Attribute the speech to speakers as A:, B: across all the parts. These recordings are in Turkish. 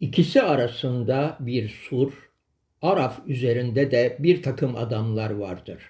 A: İkisi arasında bir sur, Araf üzerinde de bir takım adamlar vardır.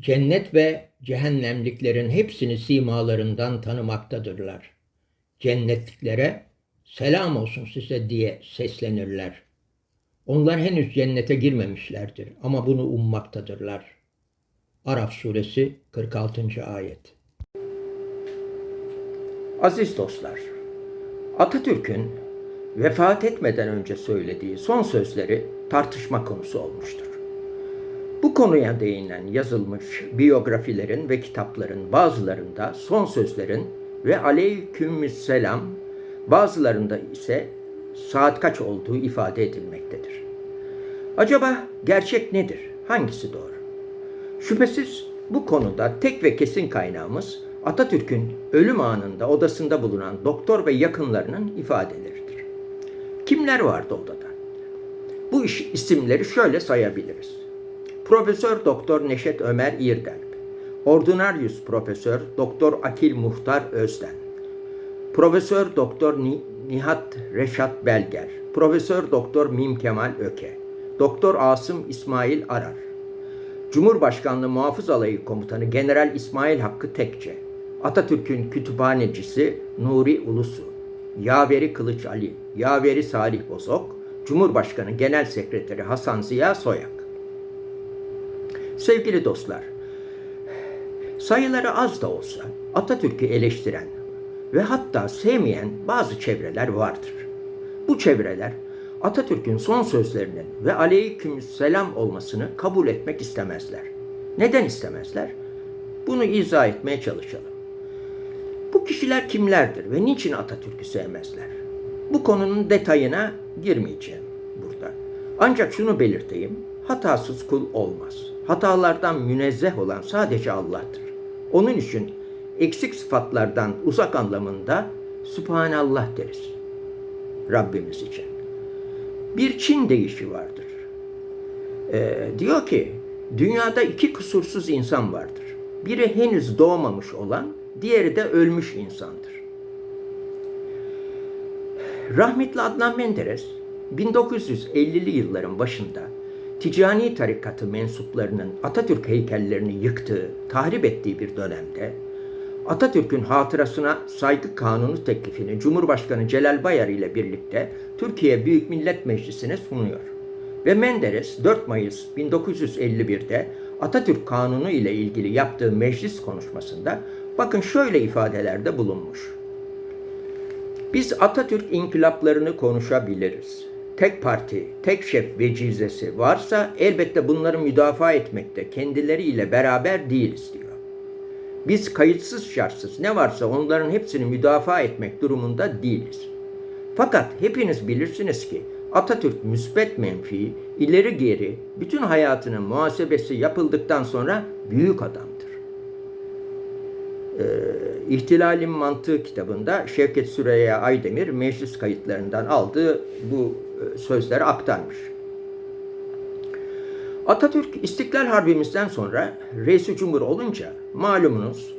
A: Cennet ve cehennemliklerin hepsini simalarından tanımaktadırlar. Cennetliklere selam olsun size diye seslenirler. Onlar henüz cennete girmemişlerdir ama bunu ummaktadırlar. Araf suresi 46. ayet. Aziz dostlar, Atatürk'ün vefat etmeden önce söylediği son sözleri tartışma konusu olmuştur. Bu konuya değinen yazılmış biyografilerin ve kitapların bazılarında son sözlerin ve aleykümselam bazılarında ise saat kaç olduğu ifade edilmektedir. Acaba gerçek nedir? Hangisi doğru? Şüphesiz bu konuda tek ve kesin kaynağımız Atatürk'ün ölüm anında odasında bulunan doktor ve yakınlarının ifadeleridir. Kimler vardı odada? Bu iş isimleri şöyle sayabiliriz. Profesör Doktor Neşet Ömer İrdelp, Ordinarius Profesör Doktor Akil Muhtar Özden, Profesör Doktor Nihat Reşat Belger, Profesör Doktor Mim Kemal Öke, Doktor Asım İsmail Arar, Cumhurbaşkanlığı Muhafız Alayı Komutanı General İsmail Hakkı Tekçe, Atatürk'ün kütüphanecisi Nuri Ulusu, Yaveri Kılıç Ali, Yaveri Salih Bozok, Cumhurbaşkanı Genel Sekreteri Hasan Ziya Soyak. Sevgili dostlar, sayıları az da olsa Atatürk'ü eleştiren ve hatta sevmeyen bazı çevreler vardır. Bu çevreler Atatürk'ün son sözlerinin ve aleykümselam olmasını kabul etmek istemezler. Neden istemezler? Bunu izah etmeye çalışalım. Bu kişiler kimlerdir ve niçin Atatürk'ü sevmezler? Bu konunun detayına girmeyeceğim burada. Ancak şunu belirteyim. Hatasız kul olmaz. Hatalardan münezzeh olan sadece Allah'tır. Onun için eksik sıfatlardan uzak anlamında Subhanallah deriz. Rabbimiz için. Bir Çin deyişi vardır. Ee, diyor ki, dünyada iki kusursuz insan vardır. Biri henüz doğmamış olan, diğeri de ölmüş insandır. Rahmetli Adnan Menderes 1950'li yılların başında ticani tarikatı mensuplarının Atatürk heykellerini yıktığı, tahrip ettiği bir dönemde Atatürk'ün hatırasına saygı kanunu teklifini Cumhurbaşkanı Celal Bayar ile birlikte Türkiye Büyük Millet Meclisi'ne sunuyor. Ve Menderes 4 Mayıs 1951'de Atatürk Kanunu ile ilgili yaptığı meclis konuşmasında bakın şöyle ifadelerde bulunmuş. Biz Atatürk inkılaplarını konuşabiliriz. Tek parti, tek şef vecizesi varsa elbette bunları müdafaa etmekte kendileriyle beraber değiliz diyor. Biz kayıtsız şartsız ne varsa onların hepsini müdafaa etmek durumunda değiliz. Fakat hepiniz bilirsiniz ki Atatürk müsbet menfi, ileri geri bütün hayatının muhasebesi yapıldıktan sonra büyük adamdır. Ee, İhtilalin Mantığı kitabında Şevket Süreyya Aydemir meclis kayıtlarından aldığı bu e, sözleri aktarmış. Atatürk İstiklal Harbimizden sonra reis Cumhur olunca malumunuz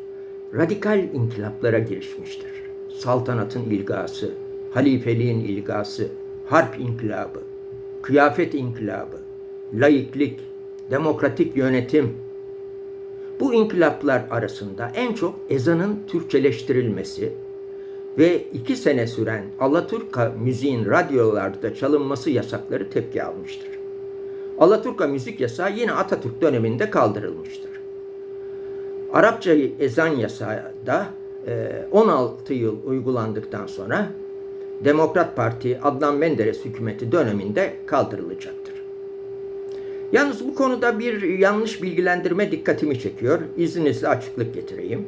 A: radikal inkılaplara girişmiştir. Saltanatın ilgası, halifeliğin ilgası, harp inkılabı, kıyafet inkılabı, laiklik, demokratik yönetim. Bu inkılaplar arasında en çok ezanın Türkçeleştirilmesi ve iki sene süren Alaturka müziğin radyolarda çalınması yasakları tepki almıştır. Alaturka müzik yasağı yine Atatürk döneminde kaldırılmıştır. Arapça ezan yasağı da 16 yıl uygulandıktan sonra Demokrat Parti Adnan Menderes hükümeti döneminde kaldırılacaktır. Yalnız bu konuda bir yanlış bilgilendirme dikkatimi çekiyor. İzninizle açıklık getireyim.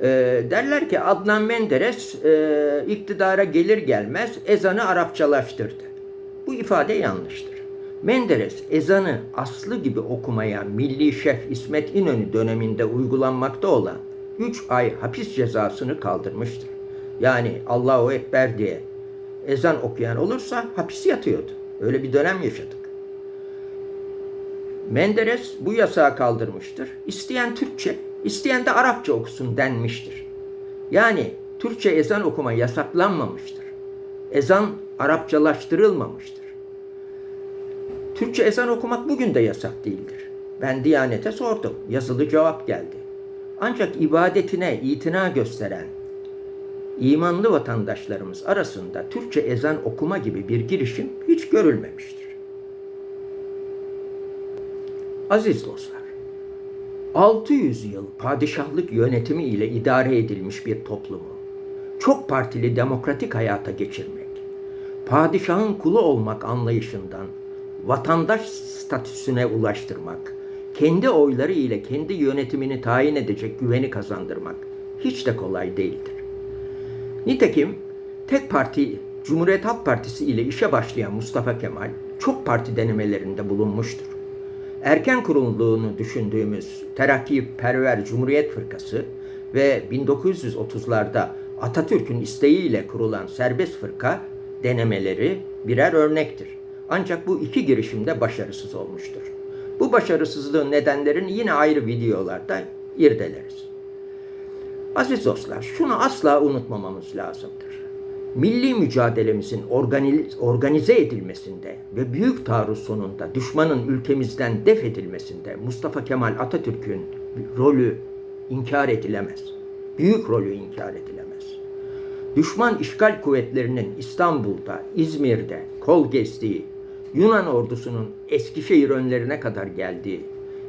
A: E, derler ki Adnan Menderes e, iktidara gelir gelmez ezanı Arapçalaştırdı. Bu ifade yanlıştır. Menderes ezanı aslı gibi okumaya Milli Şef İsmet İnönü döneminde uygulanmakta olan 3 ay hapis cezasını kaldırmıştır. Yani Allahu Ekber diye ezan okuyan olursa hapis yatıyordu. Öyle bir dönem yaşadık. Menderes bu yasağı kaldırmıştır. İsteyen Türkçe, isteyen de Arapça okusun denmiştir. Yani Türkçe ezan okuma yasaklanmamıştır. Ezan Arapçalaştırılmamıştır. Türkçe ezan okumak bugün de yasak değildir. Ben Diyanet'e sordum. Yazılı cevap geldi. Ancak ibadetine itina gösteren imanlı vatandaşlarımız arasında Türkçe ezan okuma gibi bir girişim hiç görülmemiştir. Aziz dostlar, 600 yıl padişahlık yönetimi ile idare edilmiş bir toplumu çok partili demokratik hayata geçirmek, padişahın kulu olmak anlayışından vatandaş statüsüne ulaştırmak, kendi oyları ile kendi yönetimini tayin edecek güveni kazandırmak hiç de kolay değildir. Nitekim tek parti Cumhuriyet Halk Partisi ile işe başlayan Mustafa Kemal çok parti denemelerinde bulunmuştur. Erken kurulduğunu düşündüğümüz Terakki Perver Cumhuriyet Fırkası ve 1930'larda Atatürk'ün isteğiyle kurulan serbest fırka denemeleri birer örnektir. Ancak bu iki girişimde başarısız olmuştur. Bu başarısızlığın nedenlerini yine ayrı videolarda irdeleriz. Aziz dostlar, şunu asla unutmamamız lazımdır. Milli mücadelemizin organize edilmesinde ve büyük taarruz sonunda düşmanın ülkemizden def edilmesinde Mustafa Kemal Atatürk'ün rolü inkar edilemez. Büyük rolü inkar edilemez. Düşman işgal kuvvetlerinin İstanbul'da, İzmir'de kol gezdiği, Yunan ordusunun Eskişehir önlerine kadar geldiği,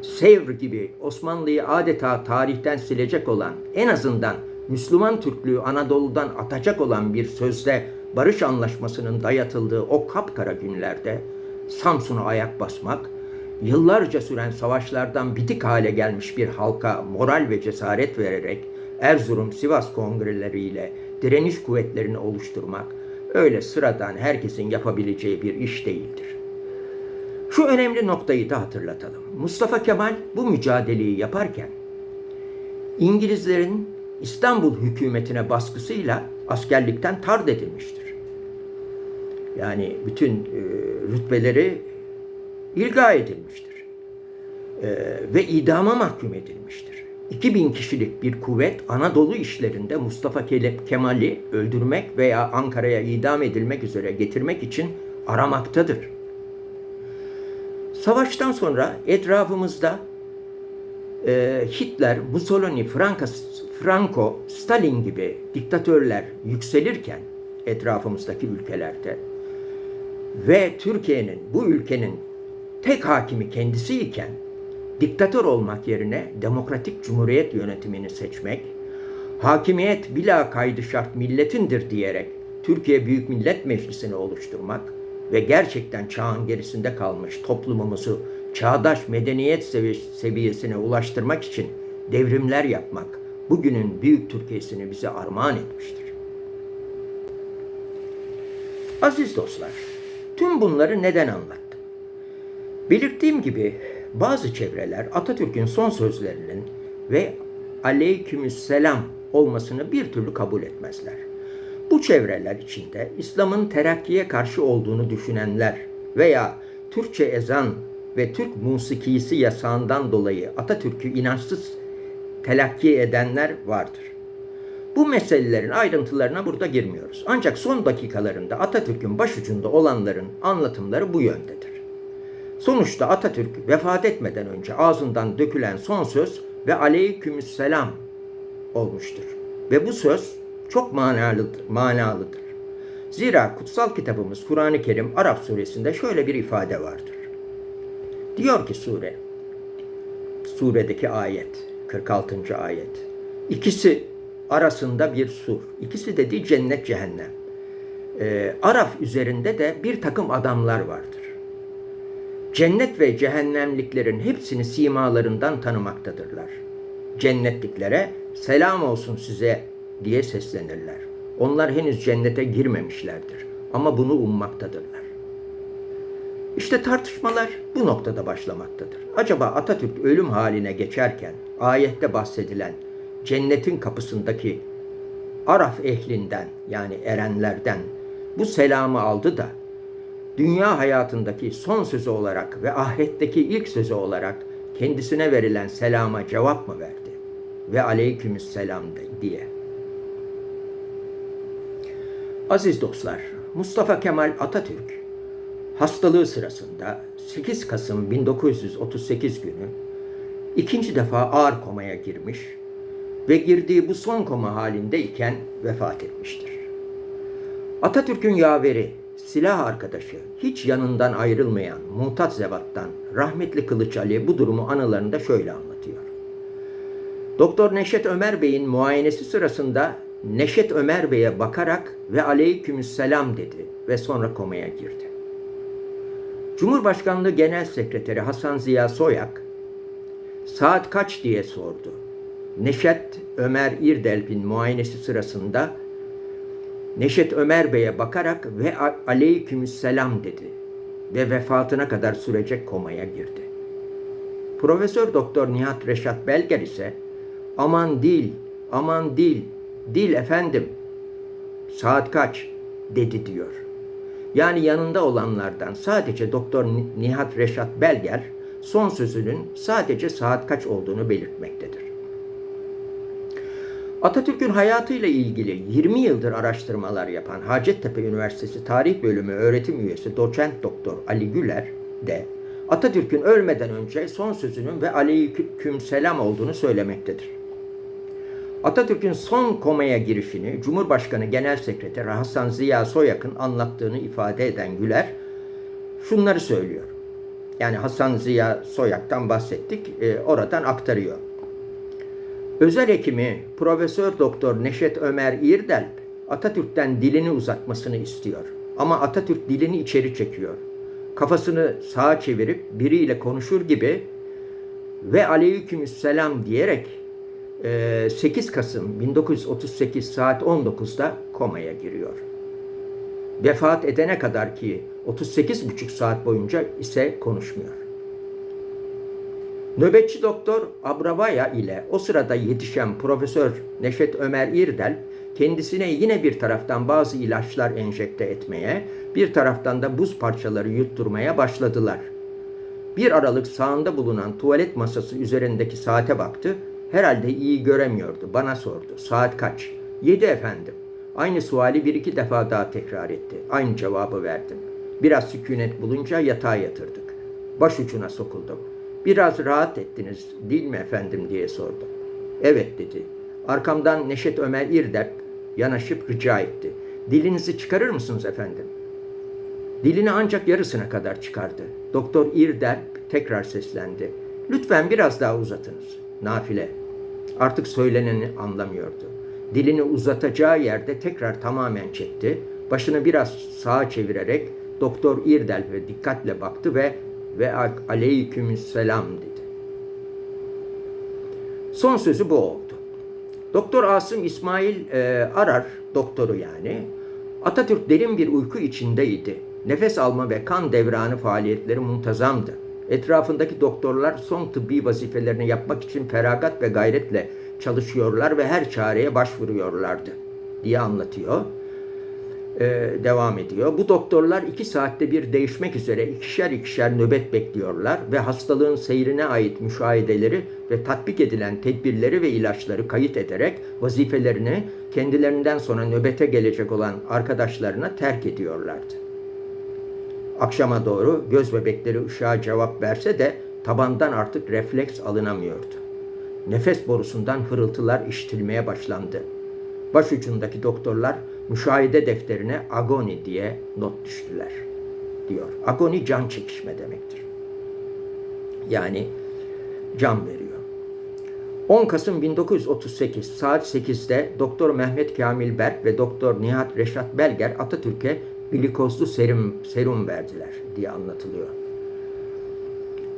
A: Sevr gibi Osmanlı'yı adeta tarihten silecek olan, en azından Müslüman Türklüğü Anadolu'dan atacak olan bir sözde barış anlaşmasının dayatıldığı o kapkara günlerde Samsun'a ayak basmak, yıllarca süren savaşlardan bitik hale gelmiş bir halka moral ve cesaret vererek Erzurum Sivas kongreleriyle direniş kuvvetlerini oluşturmak öyle sıradan herkesin yapabileceği bir iş değildir. Şu önemli noktayı da hatırlatalım. Mustafa Kemal bu mücadeleyi yaparken İngilizlerin İstanbul hükümetine baskısıyla askerlikten tard edilmiştir. Yani bütün e, rütbeleri ilga edilmiştir. E, ve idama mahkum edilmiştir. 2000 kişilik bir kuvvet Anadolu işlerinde Mustafa Kemal'i öldürmek veya Ankara'ya idam edilmek üzere getirmek için aramaktadır. Savaştan sonra etrafımızda e, Hitler, Mussolini, Franco, Franco, Stalin gibi diktatörler yükselirken etrafımızdaki ülkelerde ve Türkiye'nin bu ülkenin tek hakimi kendisi iken diktatör olmak yerine demokratik cumhuriyet yönetimini seçmek, hakimiyet bila kaydı şart milletindir diyerek Türkiye Büyük Millet Meclisi'ni oluşturmak ve gerçekten çağın gerisinde kalmış toplumumuzu çağdaş medeniyet seviyesine ulaştırmak için devrimler yapmak bugünün büyük Türkiye'sini bize armağan etmiştir. Aziz dostlar, tüm bunları neden anlattım? Belirttiğim gibi bazı çevreler Atatürk'ün son sözlerinin ve aleykümselam olmasını bir türlü kabul etmezler. Bu çevreler içinde İslam'ın terakkiye karşı olduğunu düşünenler veya Türkçe ezan ve Türk musikisi yasağından dolayı Atatürk'ü inançsız telakki edenler vardır. Bu meselelerin ayrıntılarına burada girmiyoruz. Ancak son dakikalarında Atatürk'ün başucunda olanların anlatımları bu yöndedir. Sonuçta Atatürk vefat etmeden önce ağzından dökülen son söz ve aleykümselam olmuştur. Ve bu söz çok manalıdır. manalıdır. Zira kutsal kitabımız Kur'an-ı Kerim Arap suresinde şöyle bir ifade vardır. Diyor ki sure, suredeki ayet, 46. ayet. İkisi arasında bir sur. İkisi dediği cennet cehennem. Ee, Araf üzerinde de bir takım adamlar vardır. Cennet ve cehennemliklerin hepsini simalarından tanımaktadırlar. Cennetliklere selam olsun size diye seslenirler. Onlar henüz cennete girmemişlerdir ama bunu ummaktadırlar. İşte tartışmalar bu noktada başlamaktadır. Acaba Atatürk ölüm haline geçerken ayette bahsedilen cennetin kapısındaki Araf ehlinden yani erenlerden bu selamı aldı da dünya hayatındaki son sözü olarak ve ahiretteki ilk sözü olarak kendisine verilen selama cevap mı verdi? Ve aleykümselam diye. Aziz dostlar, Mustafa Kemal Atatürk hastalığı sırasında 8 Kasım 1938 günü ikinci defa ağır komaya girmiş ve girdiği bu son koma halindeyken vefat etmiştir. Atatürk'ün yaveri, silah arkadaşı, hiç yanından ayrılmayan Mutat Zevat'tan rahmetli Kılıç Ali bu durumu anılarında şöyle anlatıyor. Doktor Neşet Ömer Bey'in muayenesi sırasında Neşet Ömer Bey'e bakarak ve aleykümselam dedi ve sonra komaya girdi. Cumhurbaşkanlığı Genel Sekreteri Hasan Ziya Soyak saat kaç diye sordu. Neşet Ömer İrdelp'in muayenesi sırasında Neşet Ömer Bey'e bakarak ve aleykümselam dedi ve vefatına kadar sürecek komaya girdi. Profesör Doktor Nihat Reşat Belger ise aman dil, aman dil, dil efendim, saat kaç dedi diyor. Yani yanında olanlardan sadece Doktor Nihat Reşat Belger son sözünün sadece saat kaç olduğunu belirtmektedir. Atatürk'ün hayatıyla ilgili 20 yıldır araştırmalar yapan Hacettepe Üniversitesi Tarih Bölümü öğretim üyesi doçent doktor Ali Güler de Atatürk'ün ölmeden önce son sözünün ve aleyküm selam olduğunu söylemektedir. Atatürk'ün son komaya girişini Cumhurbaşkanı Genel Sekreteri Hasan Ziya Soyak'ın anlattığını ifade eden Güler şunları söylüyor. Yani Hasan Ziya Soyak'tan bahsettik, e, oradan aktarıyor. Özel hekimi Profesör Doktor Neşet Ömer İrdelp Atatürk'ten dilini uzatmasını istiyor. Ama Atatürk dilini içeri çekiyor. Kafasını sağa çevirip biriyle konuşur gibi ve aleykümselam diyerek 8 Kasım 1938 saat 19'da komaya giriyor. Vefat edene kadar ki 38,5 saat boyunca ise konuşmuyor. Nöbetçi doktor Abravaya ile o sırada yetişen Profesör Neşet Ömer İrdel kendisine yine bir taraftan bazı ilaçlar enjekte etmeye, bir taraftan da buz parçaları yutturmaya başladılar. Bir aralık sağında bulunan tuvalet masası üzerindeki saate baktı. Herhalde iyi göremiyordu. Bana sordu. Saat kaç? Yedi efendim. Aynı suali bir iki defa daha tekrar etti. Aynı cevabı verdim. Biraz sükunet bulunca yatağa yatırdık. Baş ucuna sokuldum. Biraz rahat ettiniz değil mi efendim diye sordu. Evet dedi. Arkamdan Neşet Ömer İrdep yanaşıp rica etti. Dilinizi çıkarır mısınız efendim? Dilini ancak yarısına kadar çıkardı. Doktor İrdep tekrar seslendi. Lütfen biraz daha uzatınız. Nafile. Artık söyleneni anlamıyordu. Dilini uzatacağı yerde tekrar tamamen çekti. Başını biraz sağa çevirerek Doktor İrdelp'e dikkatle baktı ve ve aleykümselam dedi. Son sözü bu oldu. Doktor Asım İsmail e, Arar, doktoru yani, Atatürk derin bir uyku içindeydi. Nefes alma ve kan devranı faaliyetleri muntazamdı. Etrafındaki doktorlar son tıbbi vazifelerini yapmak için feragat ve gayretle çalışıyorlar ve her çareye başvuruyorlardı diye anlatıyor e, devam ediyor. Bu doktorlar iki saatte bir değişmek üzere ikişer ikişer nöbet bekliyorlar ve hastalığın seyrine ait müşahedeleri ve tatbik edilen tedbirleri ve ilaçları kayıt ederek vazifelerini kendilerinden sonra nöbete gelecek olan arkadaşlarına terk ediyorlardı. Akşama doğru göz bebekleri ışığa cevap verse de tabandan artık refleks alınamıyordu. Nefes borusundan hırıltılar işitilmeye başlandı. Başucundaki doktorlar müşahede defterine agoni diye not düştüler diyor. Agoni can çekişme demektir. Yani can veriyor. 10 Kasım 1938 saat 8'de Doktor Mehmet Kamil Berk ve Doktor Nihat Reşat Belger Atatürk'e glikozlu serum, serum verdiler diye anlatılıyor.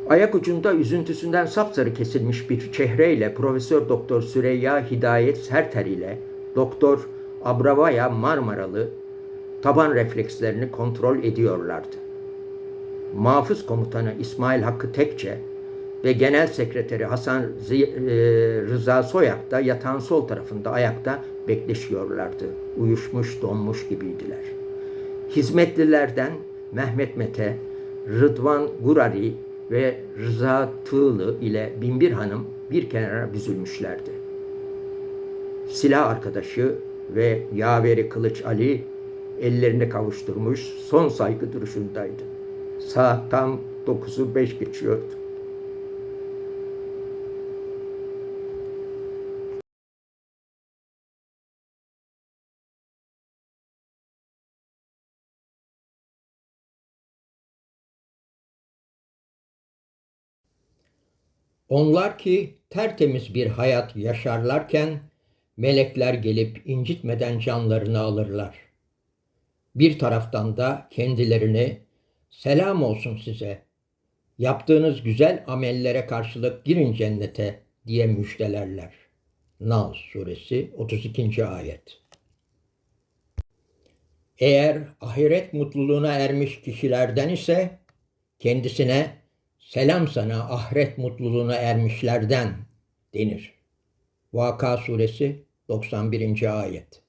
A: Ayak ucunda üzüntüsünden sapsarı kesilmiş bir çehreyle Profesör Doktor Süreyya Hidayet Serter ile Doktor Abravaya Marmaralı taban reflekslerini kontrol ediyorlardı. Mahfuz komutanı İsmail Hakkı Tekçe ve genel sekreteri Hasan e, Rıza Soyak da yatağın sol tarafında ayakta bekleşiyorlardı. Uyuşmuş, donmuş gibiydiler. Hizmetlilerden Mehmet Mete, Rıdvan Gurari ve Rıza Tığlı ile Binbir Hanım bir kenara büzülmüşlerdi. Silah arkadaşı ve yaveri Kılıç Ali ellerini kavuşturmuş son saygı duruşundaydı. Saat tam 9'u 5 geçiyordu. Onlar ki tertemiz bir hayat yaşarlarken melekler gelip incitmeden canlarını alırlar. Bir taraftan da kendilerini selam olsun size. Yaptığınız güzel amellere karşılık girin cennete diye müjdelerler. Nal suresi 32. ayet. Eğer ahiret mutluluğuna ermiş kişilerden ise kendisine selam sana ahiret mutluluğuna ermişlerden denir. Vaka suresi 91. ayet.